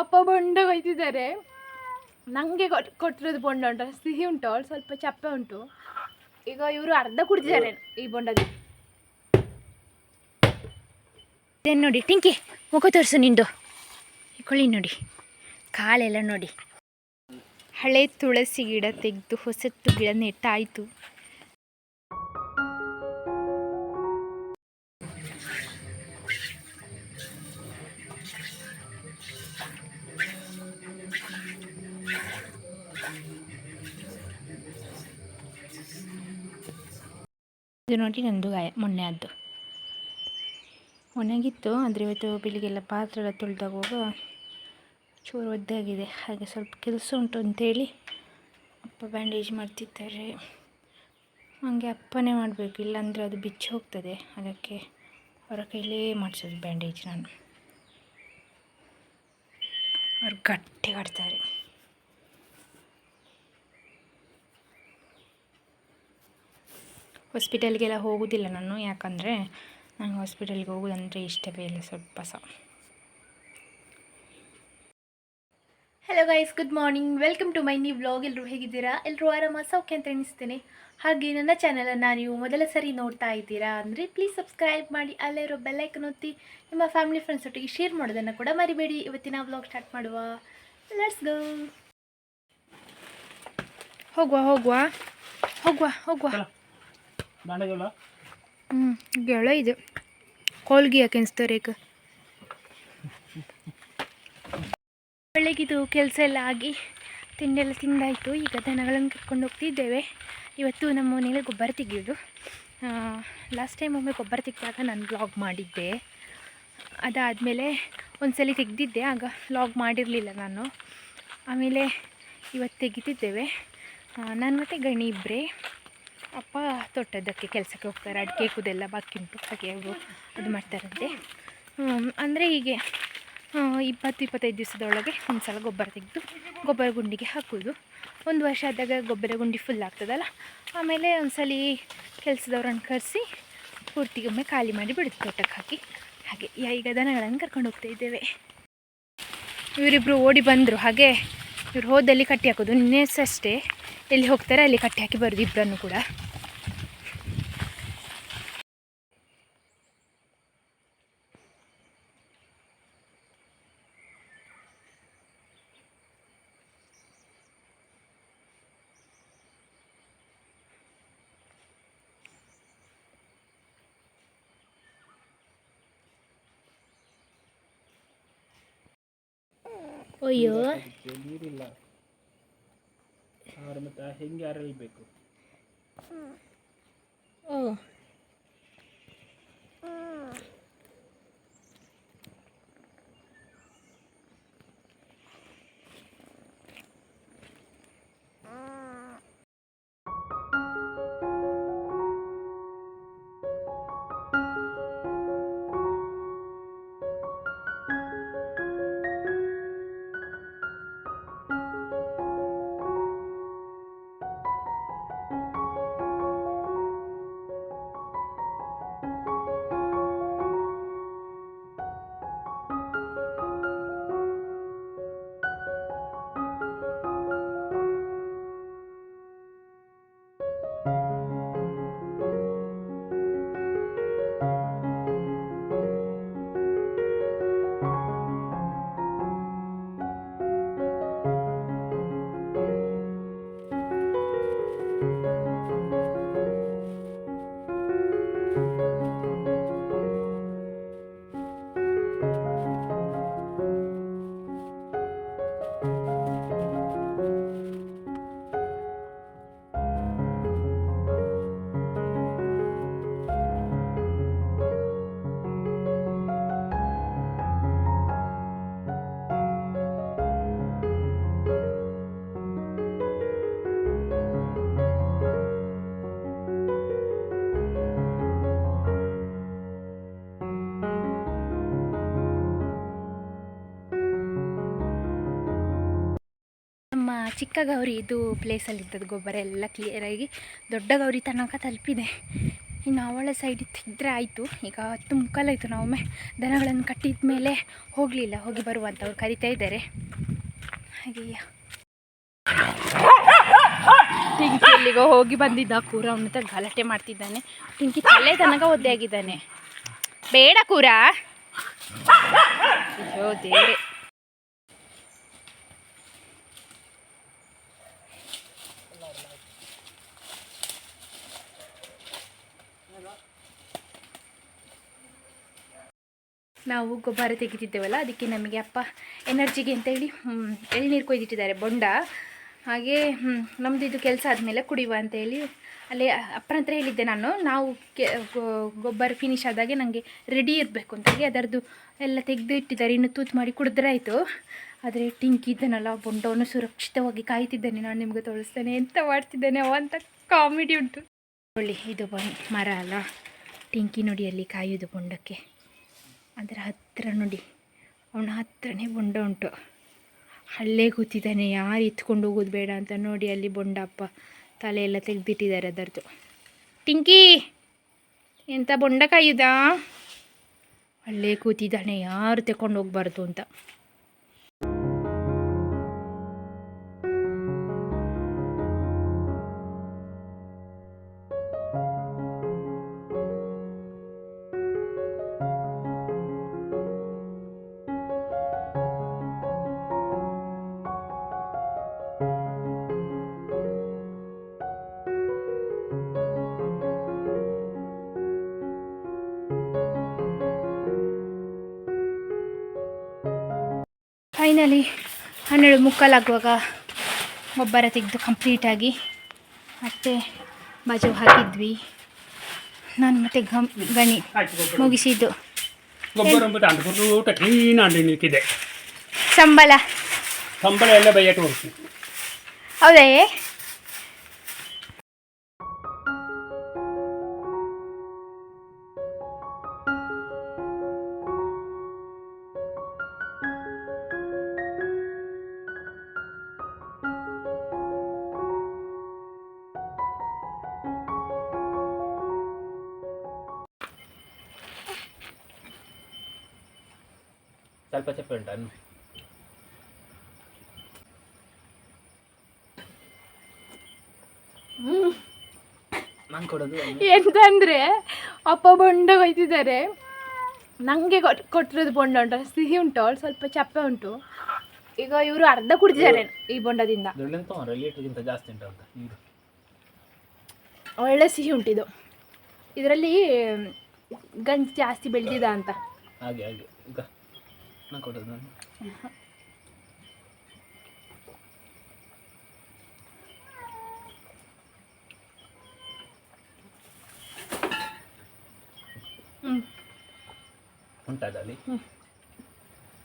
ಅಪ್ಪ ಬೊಂಡ ಕೊಯ್ತಿದ್ದಾರೆ ನಂಗೆ ಕೊಟ್ಟಿರೋದು ಬೊಂಡ ಉಂಟು ಸಿಹಿ ಉಂಟು, ಅವಳು ಸ್ವಲ್ಪ ಚಪ್ಪೆ ಉಂಟು. ಈಗ ಇವರು ಅರ್ಧ ಕುಡಿದಿದ್ದಾರೆ ಈ ಬೊಂಡದ ನೋಡಿ, ಟಿಂಕಿ, ಮುಖ ತೋರಿಸು ನಿಂದು. ಕೊಳ್ಳಿ ನೋಡಿ, ಕಾಳೆಲ್ಲ ನೋಡಿ. ಹಳೆ ತುಳಸಿ ಗಿಡ ತೆಗೆದು ಹೊಸತ್ತು ಗಿಡ ನೆಟ್ಟಾಯಿತು. ಇದು ನೋಡಿ ನಂದು ಗಾಯ, ಮೊನ್ನೆ ಆದ್ದು. ಒಣಗಿತ್ತು ಅಂದರೆ ಇವತ್ತು ಬೆಳಿಗ್ಗೆಲ್ಲ ಪಾತ್ರೆ ಎಲ್ಲ ತೊಳೆದಾಗ ಚೂರು ಒದ್ದಾಗಿದೆ. ಹಾಗೆ ಸ್ವಲ್ಪ ಕೆಲಸ ಉಂಟು ಅಂತೇಳಿ ಅಪ್ಪ ಬ್ಯಾಂಡೇಜ್ ಮಾಡ್ತಿದ್ದಾರೆ. ಹಾಗೆ ಅಪ್ಪನೇ ಮಾಡಬೇಕು, ಇಲ್ಲಾಂದರೆ ಅದು ಬಿಚ್ಚಿ ಹೋಗ್ತದೆ. ಅದಕ್ಕೆ ಅವರ ಕೈಲೇ ಮಾಡಿಸೋದು ಬ್ಯಾಂಡೇಜ್ ನಾನು. ಅವ್ರು ಗಟ್ಟಿ ಆಡ್ತಾರೆ ಹಾಸ್ಪಿಟಲ್ಗೆಲ್ಲ ಹೋಗೋದಿಲ್ಲ ನಾನು. ಯಾಕಂದರೆ ನಂಗೆ ಹಾಸ್ಪಿಟಲ್ಗೆ ಹೋಗೋದಂದರೆ ಇಷ್ಟವೇ ಇಲ್ಲ ಸ್ವಲ್ಪ ಸಹ hello guys good morning welcome to my new vlog ಎಲ್ಲರೂ ಹೇಗಿದ್ದೀರಾ? ಎಲ್ಲರೂ ಆರಾಮ? ಸೌಖ್ಯ ಅಂತ ಎನಿಸ್ತೇನೆ ಹಾಗೆ ನನ್ನ ಚಾನಲನ್ನು ನೀವು ಮೊದಲ ಸರಿ ನೋಡ್ತಾ ಇದ್ದೀರಾ ಅಂದರೆ ಪ್ಲೀಸ್ ಸಬ್ಸ್ಕ್ರೈಬ್ ಮಾಡಿ ಅಲ್ಲೇ ಇರೋ ಬೆಲ್ಲೈಕನ್ ಒತ್ತಿ ನಿಮ್ಮ ಫ್ಯಾಮಿಲಿ ಫ್ರೆಂಡ್ಸ್ ಒಟ್ಟಿಗೆ ಶೇರ್ ಮಾಡೋದನ್ನು ಕೂಡ ಮರಿಬೇಡಿ. ಇವತ್ತಿನ ವ್ಲಾಗ್ ಸ್ಟಾರ್ಟ್ ಮಾಡುವ. ಲೆಟ್ಸ್ ಗೋ ಹೋಗುವ ಹೋಗುವ. ಹೋಗುವ ಹೋಗುವ. ಗೆಳ ಇದು. ಕೋಲ್ಗಿ ಯಾಕೆ ಅನಿಸ್ತಾರೆ ಬೆಳಗಿದು ಕೆಲಸ ಎಲ್ಲ ಆಗಿ ತಿಂಡೆಲ್ಲ ತಿಂದಾಯಿತು. ಈಗ ದನಗಳನ್ನು ಕರ್ಕೊಂಡು ಹೋಗ್ತಿದ್ದೇವೆ. ಇವತ್ತು ನಮ್ಮ ಮನೇಲಿ ಗೊಬ್ಬರ ತೆಗೆಯೋದು. ಲಾಸ್ಟ್ ಟೈಮ್ ಒಮ್ಮೆ ಗೊಬ್ಬರ ತೆಗ್ದಾಗ ನಾನು ಬ್ಲಾಗ್ ಮಾಡಿದ್ದೆ. ಅದಾದಮೇಲೆ ಒಂದ್ಸಲಿ ತೆಗೆದಿದ್ದೆ, ಆಗ ವ್ಲಾಗ್ ಮಾಡಿರಲಿಲ್ಲ ನಾನು. ಆಮೇಲೆ ಇವತ್ತು ತೆಗಿತಿದ್ದೇವೆ. ನಾನು ಮತ್ತು ಗಣಿ ಇಬ್ಬರೇ ಅಪ್ಪ ತೋಟದಕ್ಕೆ ಕೆಲಸಕ್ಕೆ ಹೋಗ್ತಾರೆ. ಅಡಿಕೆ ಕುದೆಲ್ಲ ಬಾಕಿ ಉಂಟು. ಹಾಗೆ ಅವರು ಅದು ಮಾಡ್ತಾರಂತೆ. ಅಂದರೆ ಹೀಗೆ ಇಪ್ಪತ್ತು, ಇಪ್ಪತ್ತೈದು ದಿವಸದೊಳಗೆ ಒಂದು ಸಲ ಗೊಬ್ಬರ ತೆಗೆದು ಗೊಬ್ಬರ ಗುಂಡಿಗೆ ಹಾಕೋದು. ಒಂದು ವರ್ಷ ಆದಾಗ ಗೊಬ್ಬರ ಗುಂಡಿ ಫುಲ್ ಆಗ್ತದಲ್ಲ? ಆಮೇಲೆ ಒಂದ್ಸಲ ಕೆಲಸದವ್ರನ್ನ ಕರೆಸಿ ಪೂರ್ತಿಗೊಮ್ಮೆ ಖಾಲಿ ಮಾಡಿ ಬಿಡುತ್ತೆ ತೋಟಕ್ಕೆ ಹಾಕಿ. ಹಾಗೆ ಈಗ ದನಗಳನ್ನು ಕರ್ಕೊಂಡು ಹೋಗ್ತಾ ಇದ್ದೇವೆ. ಇವರಿಬ್ಬರು ಓಡಿ ಬಂದರು. ಹಾಗೆ ಇವರು ಹೋದಲ್ಲಿ ಕಟ್ಟಿ ಹಾಕೋದು. ನಿನ್ನೆ ಅಷ್ಟೇ. ಎಲ್ಲಿ ಹೋಗ್ತಾರೆ ಅಲ್ಲಿ ಕಟ್ಟಿ ಹಾಕಿ ಬರೋದು ಇಬ್ಬರನ್ನು ಕೂಡ. ಅಯ್ಯೋ. ಅದಕ್ಕೆ ನೀರಿಲ್ಲ. ಅವ್ರ ಮತ್ತೆ ಹೆಂಗೆ ಅರಳಬೇಕು. ಓ. ಚಿಕ್ಕ ಗೌರಿ ಇದು ಪ್ಲೇಸಲ್ಲಿ ಇದ್ದದ್ದು, ಗೊಬ್ಬರ ಎಲ್ಲ ಕ್ಲಿಯರಾಗಿ ದೊಡ್ಡ ಗೌರಿ ತನಕ ತಲುಪಿದೆ. ಇನ್ನು ಅವಳ ಸೈಡ್ ತೆಗೆದ್ರೆ ಆಯಿತು. ಈಗ ಹತ್ತು ಮುಕ್ಕಾಲಾಯಿತು ನಾವೊಮ್ಮೆ ದನಗಳನ್ನು ಕಟ್ಟಿದ ಮೇಲೆ ಹೋಗಲಿಲ್ಲ, ಹೋಗಿ ಬರುವಂತ ಅವ್ರು ಕರಿತಾ ಇದ್ದಾರೆ. ಹಾಗೆಯ. ಟಿಂಕಿ ಎಲ್ಲಿಗೋ ಹೋಗಿ ಬಂದಿದ್ದ, ಕೂರ ಅವನ ಹತ್ರ ಗಲಾಟೆ ಮಾಡ್ತಿದ್ದಾನೆ. ಟಿಂಕಿ ತಲೆ ತನಕ ಒದ್ದೆ ಆಗಿದ್ದಾನೆ. ಬೇಡ ಕೂರ. ಅಯ್ಯೋ ದೇವ್ರೆ. ನಾವು ಗೊಬ್ಬರ ತೆಗಿತಿದ್ದೇವಲ್ಲ, ಅದಕ್ಕೆ ನಮಗೆ ಅಪ್ಪ ಎನರ್ಜಿಗೆ ಅಂತೇಳಿ ಹೇಳಿ ಎಳ್ನೀರು ಕೊಯ್ದಿಟ್ಟಿದ್ದಾರೆ ಬೊಂಡ. ಹಾಗೆ ನಮ್ಮದು ಇದು ಕೆಲಸ ಆದಮೇಲೆ ಕುಡಿಯುವ ಅಂತೇಳಿ ಅಲ್ಲಿ ಅಪ್ಪನ ಹತ್ರ ಹೇಳಿದ್ದೆ ನಾನು. ನಾವು ಕೆ ಗೊಬ್ಬರ ಫಿನಿಶ್ ಆದಾಗೆ ನನಗೆ ರೆಡಿ ಇರಬೇಕು ಅಂತ ಹೇಳಿ ಅದರದ್ದು ಎಲ್ಲ ತೆಗೆದು ಇಟ್ಟಿದ್ದಾರೆ. ಇನ್ನು ತೂತು ಮಾಡಿ ಕುಡಿದ್ರೆ ಆಯಿತು. ಆದರೆ ಟಿಂಕಿ ಇದ್ದಾನಲ್ಲ, ಬೊಂಡವನ್ನು ಸುರಕ್ಷಿತವಾಗಿ ಕಾಯ್ತಿದ್ದೇನೆ ನಾನು, ನಿಮಗೆ ತೋರಿಸ್ತೇನೆ ಎಂತ ಮಾಡ್ತಿದ್ದೇನೆ ಅವ ಅಂತ ಕಾಮಿಡಿ ಉಂಟು. ಒಳ್ಳೆ ಇದು ಬ, ಮರ ಅಲ್ಲ. ಟಿಂಕಿ ನೋಡಿ ಅಲ್ಲಿ ಕಾಯೋದು ಬೊಂಡಕ್ಕೆ. ಅದರ ಹತ್ತಿರ ನೋಡಿ. ಅವನ ಹತ್ತಿರನೇ ಬೊಂಡ ಉಂಟು. ಅಲ್ಲೇ ಕೂತಿದ್ದಾನೆ. ಯಾರು ಎತ್ಕೊಂಡು ಹೋಗೋದು ಬೇಡ ಅಂತ ನೋಡಿ ಅಲ್ಲಿ ತಲೆ ಎಲ್ಲ ತೆಗೆದಿಟ್ಟಿದ್ದಾರೆ ಅದರದ್ದು. ಟಿಂಕಿ ಎಂಥ ಬೊಂಡ ಕಾಯುದಾ? ಅಲ್ಲೇ ಕೂತಿದ್ದಾನೆ. ಯಾರು ತಗೊಂಡು ಹೋಗ್ಬಾರ್ದು ಅಂತ. ಫೈನಲಿ ಹನ್ನೆರಡು ಮುಕ್ಕಾಲಾಗುವಾಗ ಗೊಬ್ಬರ ತೆಗೆದು ಕಂಪ್ಲೀಟಾಗಿ ಮತ್ತೆ ಬಾಜು ಹಾಕಿದ್ವಿ. ನಾನು ಮತ್ತೆ ಗಮ್ ಗಣಿ ಮುಗಿಸಿದ್ದು. ಸಂಬಳ. ಸಂಬಳ ಎಲ್ಲ ಬೈಯಟ್ಟು ಹೌದೇ? ಸ್ವಲ್ಪ ಚಪ್ಪೆ ಉಂಟಾ ಎಂತಂದರೆ ಅಪ್ಪ ಬೊಂಡ ಹೋಯ್ತಿದ್ದಾರೆ ನನಗೆ ಕೊಟ್ ಕೊಟ್ಟಿರೋದು ಬೊಂಡ ಉಂಟು ಸಿಹಿ ಉಂಟು ಅವ್ಳು ಸ್ವಲ್ಪ ಚಪ್ಪೆ ಉಂಟು. ಈಗ ಇವರು ಅರ್ಧ ಕುಡಿದಿದ್ದಾರೆ ಈ ಬೊಂಡದಿಂದ. ಜಾಸ್ತಿ ಉಂಟು ಒಳ್ಳೆ ಸಿಹಿ ಉಂಟಿದು. ಇದರಲ್ಲಿ ಗಂಜಿ ಜಾಸ್ತಿ ಬೆಳೆದಿದ ಅಂತ. ಹಾಗೆ ಹಾಗೆ. ನಾನು ಕೊಡೋದು ನಾನು. ಹ್ಞೂ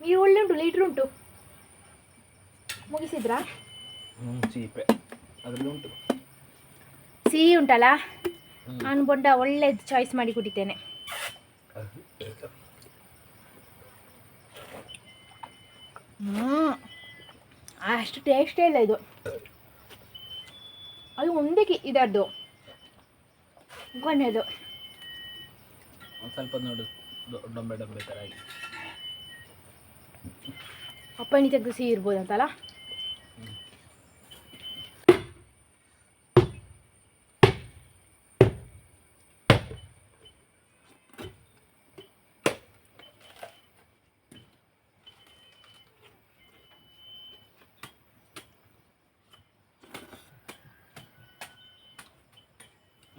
ನೀರು ಒಳ್ಳೆ ಉಂಟು ಲೀಟ್ರ್ ಉಂಟು. ಮುಗಿಸಿದ್ರಾ? ಹ್ಞೂ ಚೀಪೆ. ಅದರಲ್ಲಿ ಉಂಟು. ಸಿಹಿ ಉಂಟಲ್ಲ. ನಾನು ಬೊಂಡ ಒಳ್ಳೇದು ಚಾಯ್ಸ್ ಮಾಡಿ ಕುಡಿತೇನೆ ಹ್ಞೂ ಅಷ್ಟು ಟೇಸ್ಟೇ ಇಲ್ಲ ಇದು. ಅದು ಒಂದೇ ಕಿ ಇದರದು. ಕೊನೆಯದು ಒಂದು ಸ್ವಲ್ಪ ನೋಡು ಡೊಂಬೆ ಡೊಂಬೆ ಥರ ಆಗಿ. ಅಪ್ಪಣಿ ತೆಗೆದು ಸಿಹಿ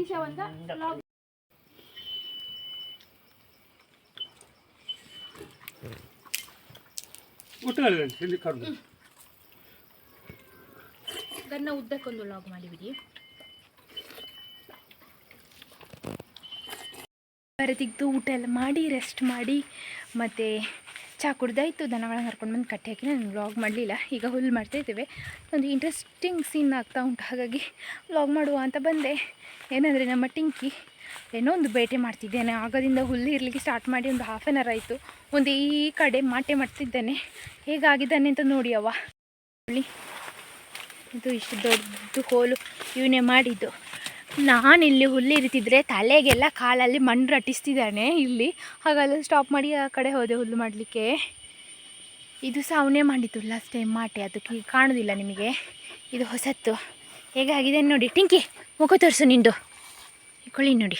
Siya vlog. ಅದನ್ನ ಉದ್ದಕ್ಕೊಂದು ಲಾಗ್ ಮಾಡಿಬಿಡಿ ಬರದಿದ್ದು ಊಟ ಎಲ್ಲ ಮಾಡಿ ರೆಸ್ಟ್ ಮಾಡಿ ಮತ್ತೆ ಚಹಾ ಕುಡ್ದಾಯಿತು, ದನಗಳನ್ನ ಹರ್ಕೊಂಡು ಬಂದು ಕಟ್ಟಿ ಹಾಕಿ ನಾನು ವ್ಲಾಗ್ ಮಾಡಲಿಲ್ಲ. ಈಗ ಹುಲ್ಲು ಮಾಡ್ತಾಯಿದ್ದೇವೆ ಒಂದು ಇಂಟ್ರೆಸ್ಟಿಂಗ್ ಸೀನ್ ಆಗ್ತಾ ಉಂಟು, ಹಾಗಾಗಿ ವ್ಲಾಗ್ ಮಾಡುವ ಅಂತ ಬಂದೆ. ಏನಂದರೆ ನಮ್ಮ ಟಿಂಕಿ ಏನೋ ಒಂದು ಬೇಟೆ ಮಾಡ್ತಿದ್ದೇನೆ. ಆಗದಿಂದ ಹುಲ್ಲು ಇರಲಿಕ್ಕೆ ಸ್ಟಾರ್ಟ್ ಮಾಡಿ ಒಂದು ಹಾಫ್ ಆನ್ ಅವರ್ ಆಯಿತು. ಒಂದು ಈ ಕಡೆ ಮಾಟೆ ಮಾಡ್ತಿದ್ದೇನೆ. ಹೇಗಾಗಿದ್ದಾನೆ ಅಂತ ನೋಡಿ ಅವ ಇದು ಇಷ್ಟು ದೊಡ್ಡ ಹೋಲು ಇವನೇ ಮಾಡಿದ್ದು. ನಾನು ಇಲ್ಲಿ ಹುಲ್ಲು ಇರ್ತಿದ್ರೆ ತಲೆಗೆಲ್ಲ ಕಾಲಲ್ಲಿ ಮಣ್ಣು ರಟ್ಟಿಸ್ತಿದ್ದಾನೆ ಇಲ್ಲಿ. ಹಾಗಲ್ಲ ಸ್ಟಾಪ್ ಮಾಡಿ ಆ ಕಡೆ ಹೋದೆ ಹುಲ್ಲು ಮಾಡಲಿಕ್ಕೆ. ಇದು ಸಹ ಅವನೇ ಮಾಡಿದ್ದು ಲಾಸ್ಟ್ ಟೈಮ್ ಮಾಟೆ. ಅದಕ್ಕೆ ಕಾಣೋದಿಲ್ಲ ನಿಮಗೆ. ಇದು ಹೊಸತ್ತು. ಹೇಗಾಗಿದೆ ನೋಡಿ. ಟಿಂಕಿ, ಮುಖ ತೋರಿಸು ನಿಂದು. ಇಕೊಳ್ಳಿ ನೋಡಿ.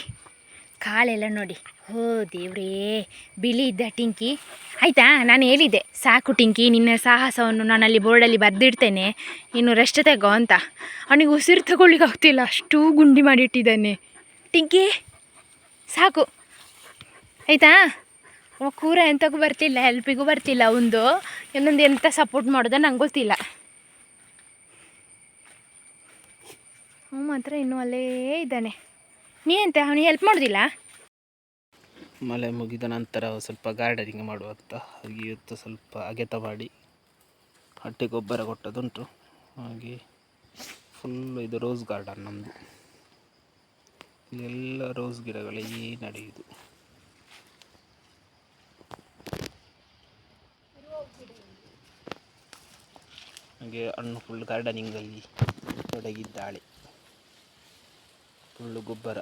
ಕಾಲೆಲ್ಲ ನೋಡಿ. ಹೋ ದೇವ್ರೇ, ಬಿಳಿ ಇದ್ದ ಟಿಂಕಿ. ಆಯಿತಾ? ನಾನು ಹೇಳಿದ್ದೆ, ಸಾಕು ಟಿಂಕಿ, ನಿನ್ನ ಸಾಹಸವನ್ನು ನಾನು ಅಲ್ಲಿ ಬೋರ್ಡಲ್ಲಿ ಬರೆದಿಡ್ತೇನೆ. ಇನ್ನು ರೆಸ್ಟ್ ತೆಗೋ ಅಂತ. ಅವನಿಗೆ ಉಸಿರು ತಗೊಳ್ಳಿಕ್ಕೆ ಆಗ್ತಿಲ್ಲ, ಅಷ್ಟು ಗುಂಡಿ ಮಾಡಿಟ್ಟಿದ್ದಾನೆ. ಟಿಂಕಿ, ಸಾಕು. ಆಯಿತಾ? ಅವ ಕೂರ ಎಂತಕ್ಕೂ ಬರ್ತಿಲ್ಲ, ಹೆಲ್ಪಿಗೂ ಬರ್ತಿಲ್ಲ ಒಂದು ಇನ್ನೊಂದು ಎಂಥ ಸಪೋರ್ಟ್ ಮಾಡೋದ ನಂಗೆ ಗೊತ್ತಿಲ್ಲ. ಅವನು ಮಾತ್ರ ಇನ್ನೂ ಅಲ್ಲೇ ಇದ್ದಾನೆ. ನೀ ಎಂತ ಅವನಿಗೆ ಹೆಲ್ಪ್ ಮಾಡೋದಿಲ್ಲ? ಮಳೆ ಮುಗಿದ ನಂತರ ಸ್ವಲ್ಪ ಗಾರ್ಡನಿಂಗ್ ಮಾಡುವ ಅಂತ ಹಾಗೆ ಇವತ್ತು ಸ್ವಲ್ಪ ಅಗೆತ ಮಾಡಿ ಹಟ್ಟಿ ಗೊಬ್ಬರ ಕೊಟ್ಟದುಂಟು ಹಾಗೆ ಫುಲ್ ಇದು ರೋಸ್ ಗಾರ್ಡನ್ ನಮ್ಮದು ಎಲ್ಲ ರೋಸ್ ಗಿಡಗಳೇ ನಡೆಯುವುದು ಹಾಗೆ ಹಣ್ಣು ಫುಲ್ ಗಾರ್ಡನಿಂಗಲ್ಲಿ ತೊಡಗಿದ್ದಾಳೆ. ಫುಲ್ಲು ಗೊಬ್ಬರ.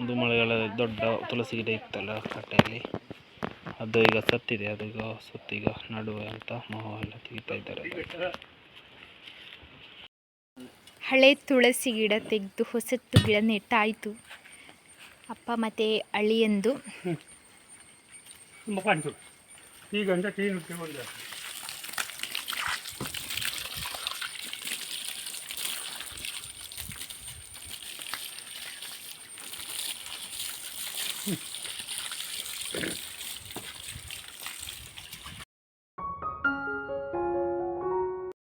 ಒಂದು ಮಳೆಗಾಲ ದೊಡ್ಡ ತುಳಸಿ ಗಿಡ ಇತ್ತಲ್ಲ ಕಟ್ಟೆಯಲ್ಲಿ. ಅದು ಈಗ ಸತ್ತಿದೆ, ಅದು ಈಗ ಸತ್ತೀಗ ನಡುವೆ ಅಂತ ಮಾವು ಎಲ್ಲ ತೆಗಿತಾ ಇದ್ದಾರೆ. ಹಳೆ ತುಳಸಿ ಗಿಡ ತೆಗೆದು ಹೊಸತ್ತು ಗಿಡ ನೆಟ್ಟಾಯಿತು. ಅಪ್ಪ ಮತ್ತೆ ಅಳಿಯಂದು. ಈಗ